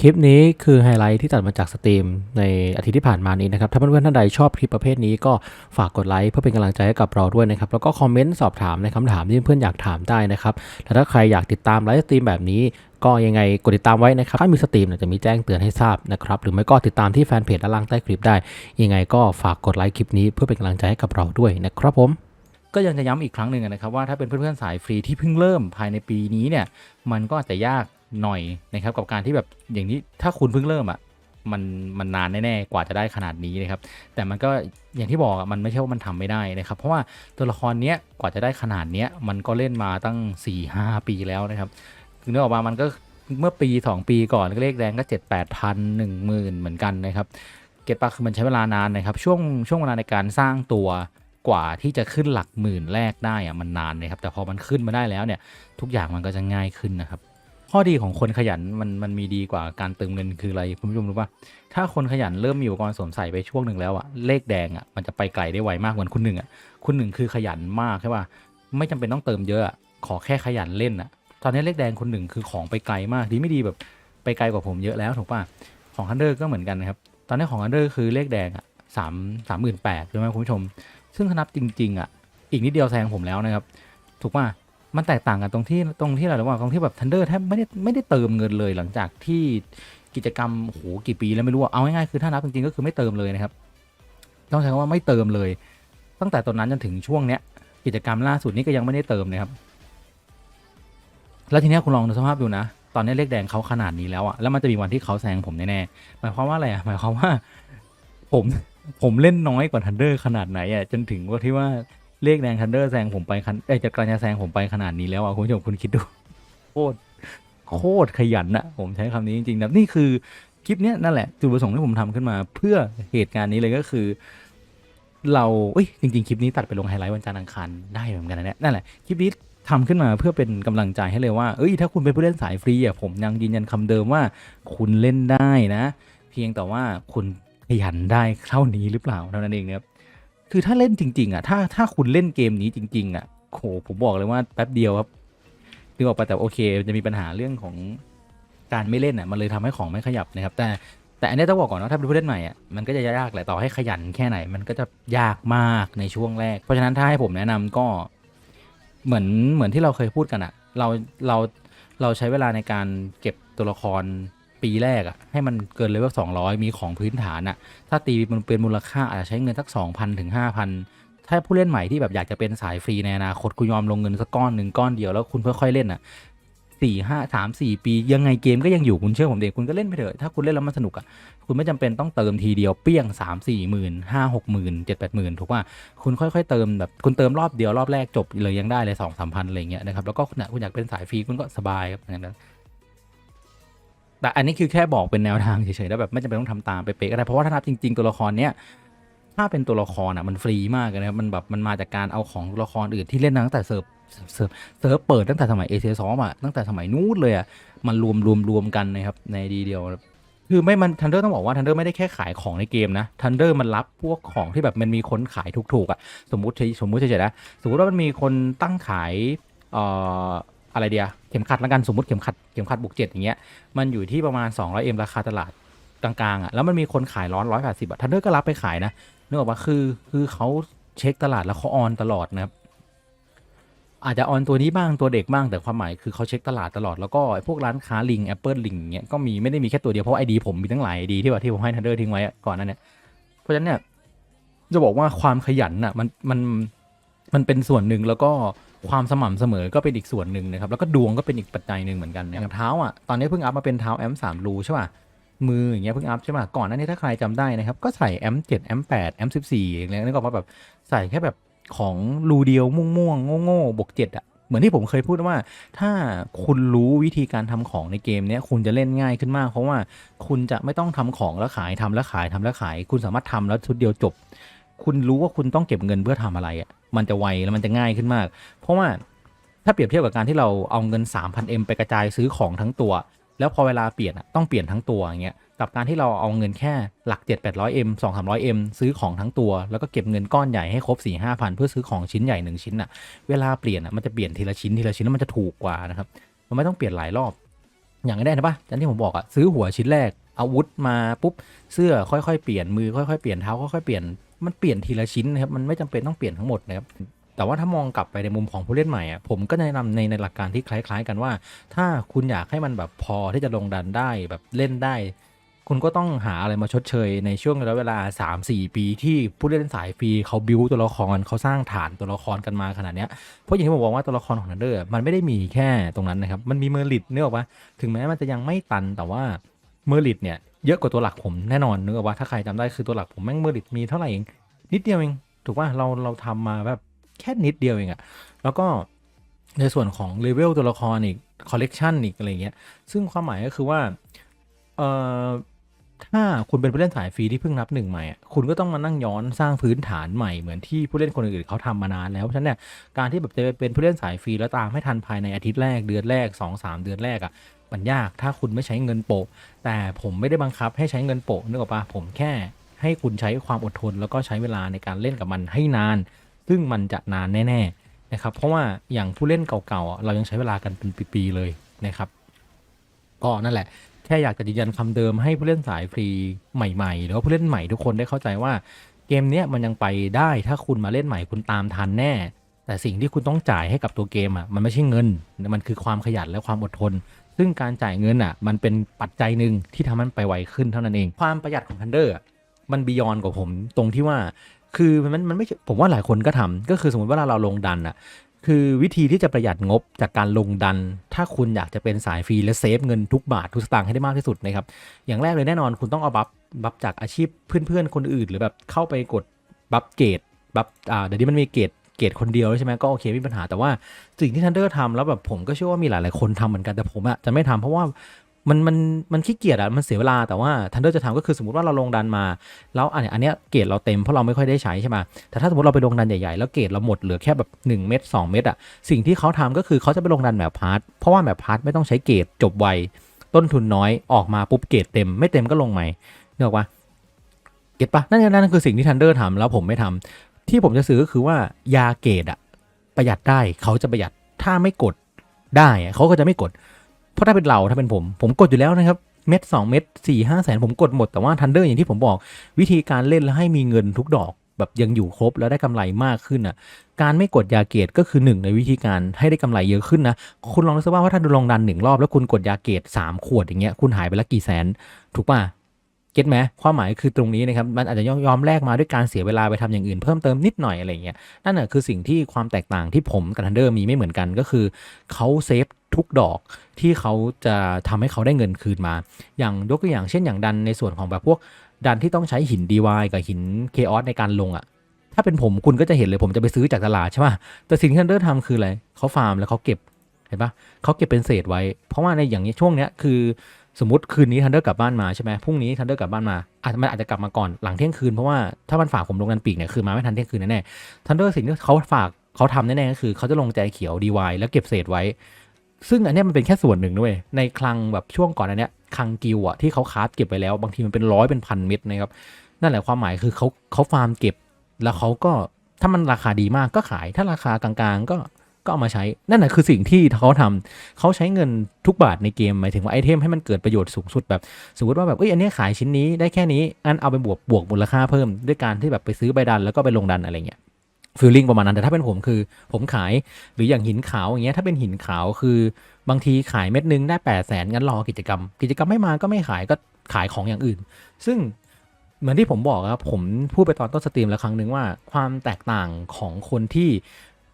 คลิปนี้คือไฮไลท์ที่ตัดมาจากสตรีมในอาทิตย์ที่ผ่านมานี้นะครับ ถ้าเพื่อนๆท่านใดชอบคลิปประเภทนี้ก็ฝากกดไลค์เพื่อเป็นกำลังใจให้กับเราด้วยนะครับ แล้วก็คอมเมนต์สอบถามในคำถามที่เพื่อนๆอยากถามได้นะครับ และถ้าใครอยากติดตามไลฟ์สตรีมแบบนี้ ก็ยังไงกดติดตามไว้นะครับ ถ้ามีสตรีมจะมีแจ้งเตือนให้ทราบนะครับ หรือไม่ก็ติดตามที่แฟนเพจด้านล่างใต้คลิปได้ ยังไงก็ฝากกดไลค์คลิปนี้เพื่อเป็นกำลังใจให้กับเราด้วยนะครับผมก็ยังจะย้ำอีกครั้งหนึ่งนะครับว่าถ้าเป็นเพื่อนๆสายฟรีที่เพิ่งเริ่มภายในปีนี้เนี่ยมันก็อาจจะยาก หน่อยนะครับกับการที่แบบอย่างนี้ถ้าคุณเพิ่งเริ่มอะมันมันนานแน่ๆกว่าจะได้ขนาดนี้นะครับ แต่มันก็อย่างที่บอกมันไม่ใช่ว่ามันทำไม่ได้นะครับ เพราะว่าตัวละครเนี้ยกว่าจะได้ขนาดเนี้ยมันก็เล่นมาตั้ง 4-5 ปีแล้วนะครับคือนึกออกมามันก็เมื่อปี 2 ปีก่อนก็เลขแดงก็ 7 8พันหนึ่งหมื่นเหมือนกันนะครับ เกตปะคือมันใช้เวลานานนะครับ ช่วงช่วงเวลาในการสร้างตัวกว่าที่จะขึ้นหลักหมื่นแรกได้อะมันนานนะครับ แต่พอมันขึ้นมาได้แล้วเนี่ยทุกอย่างมันก็จะง่ายขึ้นนะครับ ข้อดีของคนขยันมันมันมีดีกว่าการเติมเงินคืออะไรคุณผู้ชมรู้ป่ะถ้าคนขยันเริ่มมีอุปกรณ์สวมใส่ไปช่วงหนึ่งแล้วอะเลขแดงอะมันจะไปไกลได้ไวมากเหมือนคุณหนึ่งอะคุณหนึ่งคือขยันมากใช่ป่ะไม่จำเป็นต้องเติมเยอะขอแค่ขยันเล่นอะตอนนี้เลขแดงคนหนึ่งคือของไปไกลมากดีไม่ดีแบบไปไกลกว่าผมเยอะแล้วถูกป่ะของฮันเดอร์ก็เหมือนกันนะครับตอนนี้ของฮันเดอร์คือเลขแดงอะสามสามหมื่นแปดใช่ไหมคุณผู้ชม ซึ่งนับจริงๆอะอีกนิดเดียวแซงผมแล้วนะครับถูกป่ะ มันแตกต่างกันตรงที่ตรงที่อะไรหรือว่าตรงที่แบบทันเดอร์แทบไม่ได้ไม่ได้เติมเงินเลยหลังจากที่กิจกรรมโอ้โหกี่ปีแล้วไม่รู้เอาง่ายๆคือถ้านับจริงๆก็คือไม่เติมเลยนะครับต้องใช้คำว่าไม่เติมเลย ตั้งแต่ตอนนั้นจนถึงช่วงเนี้ยกิจกรรมล่าสุดนี้ก็ยังไม่ได้เติมนะครับ แล้วทีนี้คุณลองดูสภาพดูนะ ตอนนี้เลขแดงเขาขนาดนี้แล้วอะแล้วมันจะมีวันที่เขาแซงผมแน่ๆหมายความว่าอะไรอะหมายความว่าผมผมเล่นน้อยกว่าทันเดอร์ขนาดไหนอะจนถึงว่าที่ว่า เลขแดงทันเดอร์แซงผมไปคันเอ้จะกำลังจะแซงผมไปขนาดนี้แล้วอะคุณผู้ชมคุณคิดดูโคตรโคตรขยันอะผมใช้คำนี้จริงๆนะนี่คือคลิปเนี้ยนั่นแหละจุดประสงค์ที่ผมทำขึ้นมา เพื่อเหตุการณ์นี้เลยก็คือ เราเอ้ยจริง ๆ คลิปนี้ตัดไปลงไฮไลท์วันจันทร์อังคารได้เหมือนกันนะเนี่ยนั่นแหละคลิปนี้ทำขึ้นมาเพื่อเป็นกำลังใจให้เลยว่าเอ้ยถ้าคุณเป็นผู้เล่นสายฟรีอะผมยังยืนยันคำเดิมว่าคุณเล่นได้นะ เพียงแต่ว่าคุณขยันได้เท่านี้หรือเปล่าเท่านั้นเองครับ คือถ้าเล่นจริง ๆ อะ ถ้าถ้าคุณเล่นเกมนี้จริง ๆ อะโหผมบอกเลยว่าแป๊บเดียวครับนึกออกไปแต่โอเคจะมีปัญหาเรื่องของการไม่เล่นอะมันเลยทำให้ของไม่ขยับนะครับ แต่แต่อันนี้ต้องบอกก่อนว่าถ้าเป็นผู้เล่นใหม่อะมันก็จะยากแหละต่อให้ขยันแค่ไหน มันก็จะยากมากในช่วงแรก เพราะฉะนั้นถ้าให้ผมแนะนำก็เหมือนเหมือนที่เราเคยพูดกันอะ เราเราเราใช้เวลาในการเก็บตัวละคร ปีแรกอะให้มันเกินเลเวล200มีของพื้นฐานอะถ้าตีมันเป็นมูลค่าอาจจะใช้เงินสัก2,000ถึง5,000ถ้าผู้เล่นใหม่ที่แบบอยากจะเป็นสายฟรีในอนาคตคุณยอมลงเงินสักก้อนหนึ่งก้อนเดียวแล้วคุณค่อยๆเล่นอะสี่ห้าสามสี่ปี ยังไงเกมก็ยังอยู่คุณเชื่อผมเด็กคุณก็เล่นไปเถอะถ้าคุณเล่นแล้วมันสนุกอะคุณไม่จำเป็นต้องเติมทีเดียวเปี้ยงสามสี่หมื่นห้าหกหมื่นเจ็ดแปดหมื่นถูกป่ะคุณค่อยๆเติมแบบคุณเติมรอบเดียวรอบแรกจบเลยยังได้เลยสองสามพันอะไรเงี้ยนะครับแล้วก็คุณอยากเป็นสายฟรีคุณก็สบายครับอย่างนั้น แต่อันนี้คือแค่บอกเป็นแนวทางเฉยๆแล้วแบบไม่จำเป็นต้องทำตามไปเป๊ะก็ได้เพราะว่าถ้านับจริง ๆ ตัวละครเนี้ยถ้าเป็นตัวละครอะมันฟรีมากเลยนะมันแบบมันมาจากการเอาของตัวละครอื่นที่เล่นตั้งแต่เซิร์ฟเซิร์ฟเซิร์ฟเปิดตั้งแต่สมัยเอเชียซอมอะตั้งแต่สมัยนู้นเลยอะมันรวมรวมรวมกันนะครับในดีเดียวคือไม่มันทันเดอร์ต้องบอกว่าทันเดอร์ไม่ได้แค่ขายของในเกมนะทันเดอร์มันรับพวกของที่แบบมันมีคนขายถูกๆอะสมมติสมมติเฉยๆนะสมมติว่ามันมีคนตั้งขายเอ่อ อะไรเดียเข็มขัดละกันสมมติเข็มขัดเข็มขัดบุกเจ็ดอย่างเงี้ยมันอยู่ที่ประมาณ 200 m ราคาตลาดกลางๆอะแล้วมันมีคนขายร้อนร้อยแปดสิบอะทันเดอร์ก็รับไปขายนะนึกออกปะคือคือเขาเช็คตลาดแล้วเขาออนตลอดนะครับอาจจะออนตัวนี้บ้างตัวเด็กบ้างแต่ความหมายคือเขาเช็คตลาดตลอดแล้วก็พวกร้านค้าลิงแอปเปิลลิงเงี้ยก็มีไม่ได้มีแค่ตัวเดียวเพราะไอดีผมมีตั้งหลายไอดีที่ว่าที่ผมให้ทันเดอร์ทิ้งไว้ก่อนนั้นเนี่ยเพราะฉะนั้นเนี่ยจะบอกว่าความขยันอะมันมันมันเป็นส่วนหนึ่งแล้วก็ ความสม่ำเสมอก็เป็นอีกส่วนหนึ่งนะครับแล้วก็ดวงก็เป็นอีกปัจจัยหนึ่งเหมือนกันนะอย่างเท้าอะตอนนี้เพิ่งอัพมาเป็นเท้าแอมสามรูใช่ป่ะมืออย่างเงี้ยเพิ่งอัพใช่ป่ะก่อนหน้านี้ถ้าใครจำได้นะครับก็ใส่แอมเจ็ดแอมแปดแอมสิบสี่อะไรเงี้ยนึกออกมาแบบใส่แค่แบบของรูเดียวม่วงม่วงโง่โง่ๆบวกเจ็ดอะเหมือนที่ผมเคยพูดว่า ถ้าคุณรู้วิธีการทำของในเกมเนี้ยคุณจะเล่นง่ายขึ้นมาก เพราะว่าคุณจะไม่ต้องทำของแล้วขายทำแล้วขายทำแล้วขาย คุณสามารถทำแล้วชุดเดียวจบ คุณรู้ว่าคุณต้องเก็บเงินเพื่อทำอะไรอะ มันจะไวแล้วมันจะง่ายขึ้นมาก เพราะว่าถ้าเปรียบเทียบกับการที่เราเอาเงิน 3,000M ไปกระจายซื้อของทั้งตัว แล้วพอเวลาเปลี่ยนต้องเปลี่ยนทั้งตัวอย่างเงี้ยกับการที่เราเอาเงินแค่หลัก 7 800M 2 300M ซื้อของทั้งตัว แล้วก็เก็บเงินก้อนใหญ่ให้ครบ 4 5 0 0 0 เพื่อซื้อของชิ้นใหญ่ 1 ชิ้นอะ เวลาเปลี่ยนอะมันจะเปลี่ยนทีละชิ้นทีละชิ้นแล้วมันจะถูกกว่านะครับ มันไม่ต้องเปลี่ยนหลายรอบ อย่างแรกนะปะอย่างที่ผมบอกอะซื้อหัวชิ้นแรกอาวุธมาปุ๊บเสื้อค่อยๆเปลี่ยนมือค่อยๆเปลี่ยนเท้าค่อยๆเปลี่ยน มันเปลี่ยนทีละชิ้นนะครับมันไม่จำเป็นต้องเปลี่ยนทั้งหมดนะครับแต่ว่าถ้ามองกลับไปในมุมของผู้เล่นใหม่อะผมก็แนะนำในในหลักการที่คล้าย ๆ กันว่า ถ้าคุณอยากให้มันแบบพอที่จะลงดันได้แบบเล่นได้ คุณก็ต้องหาอะไรมาชดเชย ในช่วงระยะเวลา 3-4 ปีที่ผู้เล่นสายฟรีเขาบิวตัวละครเขาสร้างฐานตัวละครกันมาขนาดเนี้ยเพราะอย่างที่ผมบอกว่าตัวละครของนันเดอร์มันไม่ได้มีแค่ตรงนั้นนะครับมันมีเมอร์ลิตเนื้ออกปะถึงแม้มันจะยังไม่ตันแต่ว่า เมอร์ลิตเนี่ยเยอะกว่าตัวหลักผมแน่นอนเนื้ออกปะถ้าใครจำได้คือตัวหลักผมแม่งเมอร์ลิตมีเท่าไหร่เองนิดเดียวเองถูกป่ะเราเราทำมาแบบแค่นิดเดียวเองอะแล้วก็ในส่วนของเลเวลตัวละครอีกคอลเลกชันอีกอะไรเงี้ยซึ่งความหมายก็คือว่าเอ่อถ้าคุณเป็นผู้เล่นสายฟรีที่เพิ่งนับหนึ่งใหม่อะคุณก็ต้องมานั่งย้อนสร้างพื้นฐานใหม่เหมือนที่ผู้เล่นคนอื่นเขาทำมานานแล้ว เพราะฉะนั้นเนี่ยการที่แบบจะเป็นผู้เล่นสายฟรีแล้วตามไม่ทันภายในอาทิตย์แรกเดือนแรก 2 3 เดือนแรกอะ่ะ มันยากถ้าคุณไม่ใช้เงินโปะแต่ผมไม่ได้บังคับให้ใช้เงินโปะนึกออกปะผมแค่ให้คุณใช้ความอดทน แล้วก็ใช้เวลาในการเล่นกับมันให้นาน ซึ่งมันจะนานแน่ๆนะครับเพราะว่าอย่างผู้เล่นเก่าๆเรายังใช้เวลากันเป็นปีๆเลยนะครับก็นั่นแหละแค่อยากจะยืนยันคำเดิมให้ผู้เล่นสายฟรีใหม่ๆ หรือว่าผู้เล่นใหม่ทุกคนได้เข้าใจว่าเกมนี้มันยังไปได้ถ้าคุณมาเล่นใหม่คุณตามทันแน่ แต่สิ่งที่คุณต้องจ่ายให้กับตัวเกมอะมันไม่ใช่เงิน มันคือความขยันและความอดทน ซึ่งการจ่ายเงินอะ มันเป็นปัจจัยหนึ่งที่ทำให้มันไปไวขึ้นเท่านั้นเอง ความประหยัดของทันเดอร์มันบียอนกว่าผมตรงที่ว่า คือมันมันไม่ผมว่าหลายคนก็ทำก็คือสมมติว่าเราลงดันอะคือวิธีที่จะประหยัดงบจากการลงดัน ถ้าคุณอยากจะเป็นสายฟรีและเซฟเงินทุกบาททุกสตางค์ให้ได้มากที่สุดนะครับ อย่างแรกเลยแน่นอนคุณต้องเอาบัฟบัฟจากอาชีพเพื่อนๆ คนอื่น หรือแบบเข้าไปกดบัฟเกรดบัฟอ่าเดี๋ยวนี้มันมีเกรด เกรดคนเดียวใช่ไหมก็โอเคไม่มีปัญหาแต่ว่าสิ่งที่ทันเดอร์ทำแล้วแบบผมก็เชื่อว่ามีหลายๆคนทำเหมือนกันแต่ผมอะจะไม่ทำเพราะว่ามันมันมันขี้เกียจอะมันเสียเวลาแต่ว่าทันเดอร์จะทำก็คือสมมติว่าเราลงดันมา แล้วอันเนี้ยอันเนี้ยเกรดเราเต็มเพราะเราไม่ค่อยได้ใช้ใช่ไหมแต่ถ้าสมมติเราไปลงดันใหญ่ๆ แล้วเกรดเราหมดเหลือแค่แบบ1เม็ด2เม็ดอะสิ่งที่เขาทำก็คือเขาจะไปลงดันแบบพาร์ทเพราะว่าแบบพาร์ทไม่ต้องใช้เกรดจบไวต้นทุนน้อยออกมาปุ๊บเกรดเต็มไม่เต็มก็ลงใหม่เนออกปะเก็ตปะนั่นนั่นคือสิ่งที่ทันเดอร์ทำแล้วผมไม่ทำ ที่ผมจะซื้อก็คือว่ายาเกรดอะประหยัดได้เขาจะประหยัดถ้าไม่กดได้เขาก็จะไม่กด เพราะถ้าเป็นเราถ้าเป็นผม ผมกดอยู่แล้วนะครับเม็ดสองเม็ดสี่ห้าแสนผมกดหมดแต่ว่าทันเดอร์อย่างที่ผมบอก วิธีการเล่นแล้วให้มีเงินทุกดอกแบบยังอยู่ครบแล้วได้กำไรมากขึ้นอะ การไม่กดยาเกตก็คือหนึ่งในวิธีการให้ได้กำไรเยอะขึ้นนะ คุณลองนึกซะว่าว่าถ้าดูลองดันหนึ่งรอบแล้วคุณกดยาเกตสามขวดอย่างเงี้ยคุณหายไปละกี่แสน ถูกป่ะ เก็ตไหมความหมายคือตรงนี้นะครับมันอาจจะยอมแลกมาด้วยการเสียเวลาไปทำอย่างอื่นเพิ่มเติมนิดหน่อยอะไรเงี้ยนั่นแหะคือสิ่งที่ความแตกต่างที่ผมกับทันเดอร์มีไม่เหมือนกันก็คือเขาเซฟทุกดอกที่เขาจะทำให้เขาได้เงินคืนมา อย่างยกตัวอย่างเช่นอย่างดันในส่วนของแบบพวกดันที่ต้องใช้หิน DY กับหิน Chaos ในการลงอะ่ะถ้าเป็นผมคุณก็จะเห็นเลยผมจะไปซื้อจากตลาดใช่ป่ะแต่สิ่งที่ทันเดอร์ทำคืออะไรเขาฟาร์มแล้วเขาเก็บเห็นปะเขาเก็บเป็นเศษไว้ เพราะว่าในอย่างนี้ช่วงเนี้ยคือ สมมติคืนนี้ทันเดอร์กลับบ้านมาใช่ไหมพรุ่งนี้ทันเดอร์กลับบ้านมาอาจจะมันอาจจะกลับมาก่อนหลังเที่ยงคืนเพราะว่าถ้ามันฝากผมลงกันปีกเนี่ยคือมาไม่ทันเที่ยงคืนแน่ๆทันเดอร์สิ่งที่เขาฝากเขาทำแน่ๆก็คือเขาจะลงใจเขียว DY แล้วเก็บเศษไว้ ซึ่งอันนี้มันเป็นแค่ส่วนหนึ่งด้วยในคลังแบบช่วงก่อนอันเนี้ยคลังกิวอะที่เขาคราฟเก็บไปแล้ว บางทีมันเป็นร้อยเป็นพันเม็ดนะครับนั่นแหละความหมายคือเขาเขาฟาร์มเก็บ แล้วเขาก็ถ้ามันราคาดีมากก็ขายถ้าราคากลางๆ ก็ ก็เอามาใช้ นั่นแหละคือสิ่งที่เขาทำเขาใช้เงินทุกบาทในเกมหมายถึงว่าไอเทมให้มันเกิดประโยชน์สูงสุดแบบ สมมติว่าแบบเอ้ยอันนี้ขายชิ้นนี้ได้แค่นี้อันเอาไปบวกบวกมูลค่าเพิ่มด้วยการที่แบบไปซื้อใบดันแล้วก็ไปลงดันอะไรเงี้ยฟีลลิ่งประมาณนั้นแต่ถ้าเป็นผมคือผมขายหรืออย่างหินขาวอย่างเงี้ยถ้าเป็นหินขาวคือบางทีขายเม็ดนึงได้แปดแสนงั้นรอกิจกรรม กิจกรรมไม่มาก็ไม่ขายก็ขายของอย่างอื่น ซึ่งเหมือนที่ผมบอกครับผมพูดไปตอนต้นสตรีมแล้วครั้งหนึ่งว่า ความแตกต่างของคนที่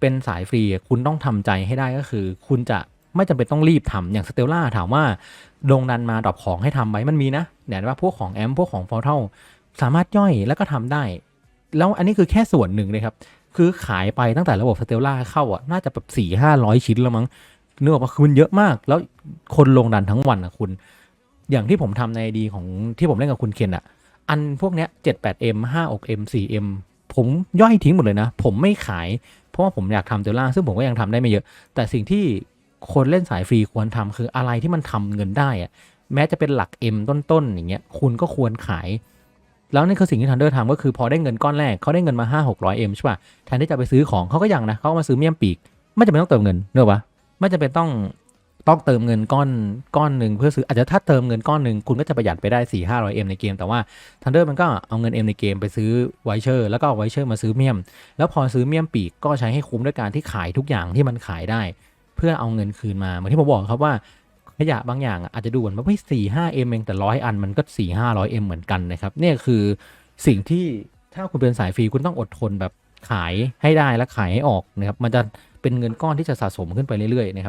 เป็นสายฟรีคุณต้องทำใจให้ได้ก็คือ คุณจะไม่จำเป็นต้องรีบทำอย่างสเตลล่าถามว่าลงดันมาดรอปของให้ทำไหมมันมีนะเนี่ยว่าพวกของแอมพวกของฟอลเทลสามารถย่อยแล้วก็ทำได้ แล้วอันนี้คือแค่ส่วนหนึ่งเลยครับ คือขายไปตั้งแต่ระบบสเตลล่าเข้าอะน่าจะแบบสี่ห้าร้อยชิ้นแล้วมั้งเนื้ออกมาคือมันเยอะมาก แล้วคนลงดันทั้งวันอะคุณ อย่างที่ผมทำในดีของที่ผมเล่นกับคุณเคนอะ อันพวกเนี้ยเจ็ดแปดเอ็มห้าอกเอ็มสี่เอ็ม ผมย่อยทิ้งหมดเลยนะ ผมไม่ขาย เพราะว่าผมอยากทำเตลล่าง ซึ่งผมก็ยังทำได้ไม่เยอะ แต่สิ่งที่คนเล่นสายฟรีควรทำคืออะไรที่มันทำเงินได้อะแม้จะเป็นหลัก M ต้นๆอย่างเงี้ยคุณก็ควรขาย แล้วนี่คือสิ่งที่ทันเดอร์ทำก็คือพอได้เงินก้อนแรกเขาได้เงินมาห้าหกร้อยเอ็มใช่ป่ะแทนที่จะไปซื้อของเขาก็ยังนะเขาก็มาซื้อเมี่ยมปีก ไม่จำเป็นต้องเติมเงินเนอะปะไม่จำเป็นต้อง ต้องเติมเงินก้อนก้อนหนึ่งเพื่อซื้ออาจจะถ้าเติมเงินก้อนหนึ่งคุณก็จะประหยัดไปได้4 5 0 0 M ในเกมแต่ว่า Thunder มันก็เอาเงิน M ในเกมไปซื้อไวเชอร์แล้วก็เอาไวเชอร์มาซื้อเมียม แล้วพอซื้อเมียมปีกก็ใช้ให้คุ้มด้วยการที่ขายทุกอย่างที่มันขายได้ เพื่อเอาเงินคืนมาเหมือนที่ผมบอกครับว่าขยะบางอย่างอะอาจจะดูเหมือนว่าไม่สี่ห้าเอ็มเองแต่ร้อยอันมันก็สี่ห้าร้อยเอ็มเหมือนกันนะครับเนี่ยคือสิ่งที่ถ้าคุณเป็นสายฟรีคุณต้องอดทนแบบขายให้ได้และขายให้ออกนะครับมันจะเป็นเงินก้อนที่จะสะสมขึ้นไปเรื่อยๆนะครับ